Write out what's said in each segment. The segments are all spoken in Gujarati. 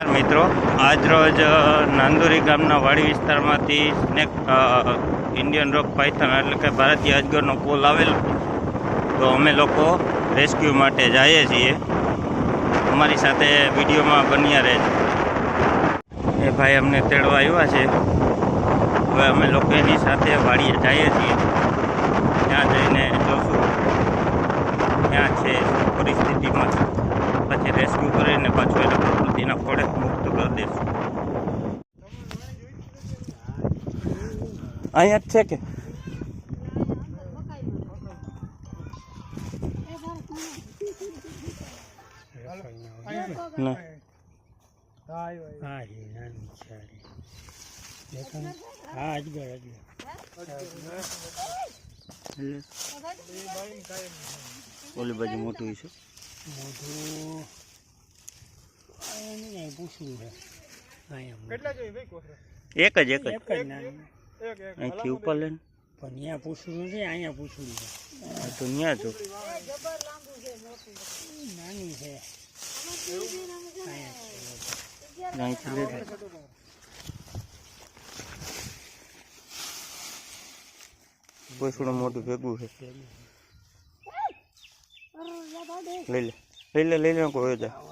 મિત્રો. આજરોજ નાંદુરી ગામના વાડી વિસ્તારમાંથી સ્નેક ઇન્ડિયન રોક પાયથન એટલે કે ભારતીય અજગરનો કોલ આવેલો. તો અમે લોકો રેસ્ક્યુ માટે જઈએ છીએ. અમારી સાથે વિડીયોમાં બન્યા રહે એ ભાઈ અમને તેડવા આવ્યા છે. હવે અમે લોકો એની સાથે વાડીએ જઈએ છીએ. ત્યાં જઈને જોશું. ત્યાં છે, પરિસ્થિતિમાં. પછી રેસ્ક્યુ કરીને પાછું એ લોકો પ્રતિના ખોળે મુક્ત કરી દઈશું અહીંયા જ છે કે? ઓલી બાજુ મોટું છે. મોઢું એનું કાંઈ પૂછવું છે અહીંયા એક જ એક જ. એક જ નાનું. અહીંથી ઉપર લે ને પણ ત્યાં પૂછવું નથી અહીંયા પૂછવું છે. આ તો ન્યા જો. નાની છે. અહીંથી લે લે. કોઈ થોડું મોટું ભેગું છે. લઈ લે લઈ લે લઈ લે કોઈ જા.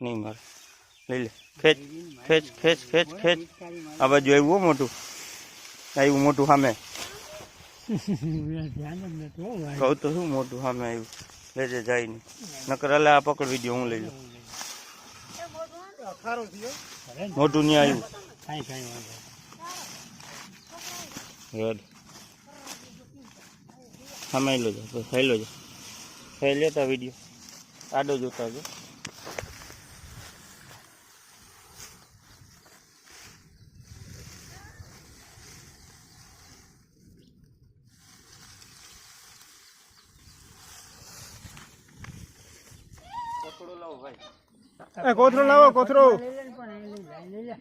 નહીં મારે લઈ લે. ખેંચ ખેંચ ખેંચ ખેંચ ખેંચ. આ બાજુ આવ્યું મોટું. આવ્યું મોટું સામે. કહું તો શું મોટું સામે આવ્યું? લેજે નહીં નકર અલે આ પકડવી દો હું લઈ લઉં. મોટું નહીં આવ્યું. કાંઈ કાંઈ હેડ. સામે લો જા ફેલો જા ખાઈ લેતા વીડિયો આડો જોતા જો કોથળો લાવો ભાઈ. કોથરો લાવો કોથરો. લઈ લે લઈ લે,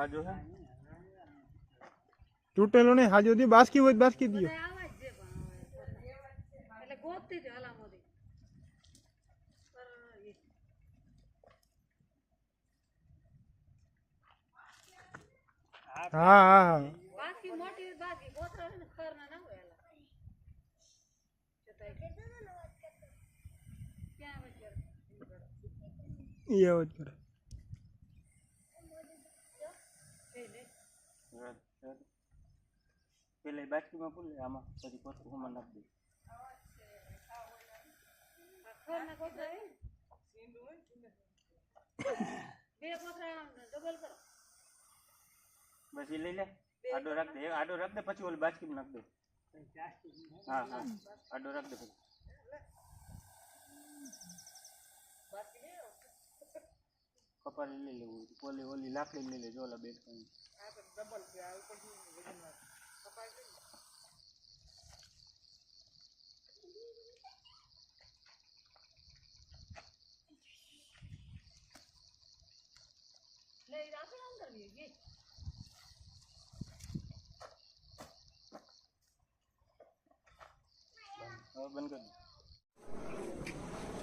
લઈ લે. એક મિનિટ ઊભો રહે ઊભો રહે ખાજો હે તૂટેલો નહીં હાજો દી બાસકી હોય તો બાસકી દિયો હા હા હા બાકી મોટી બાકી કોતરા ને ખર ના ના હોય એલા. ક્યાં વચ્ચે? ઈ આવો જ કરે પેલા બાટલીમાં લે આમાં પછી પોતું હું નાખી દે પછી બસ એ લઈ લે આડો રાખ દે આડો રાખ દે પછી ઓલી બાજકી નાખ દે હા હા આડો રાખ દે પછી કપાળી લઈ લેવું ઓલી ઓલી લાકડી લઈ લેજો ઓલા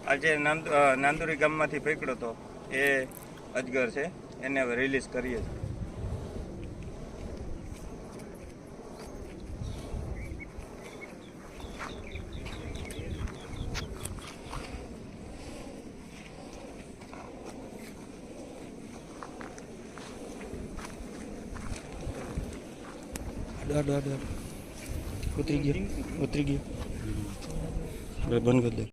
આજે નાંદુરી ગામમાંથી પકડ્યો તો એ અજગર છે એને હવે રિલીઝ કરીએ છીએ. અડ અડ અડ ઉતરી ગયો ઉતરી ગયો. બંધ કરી દે.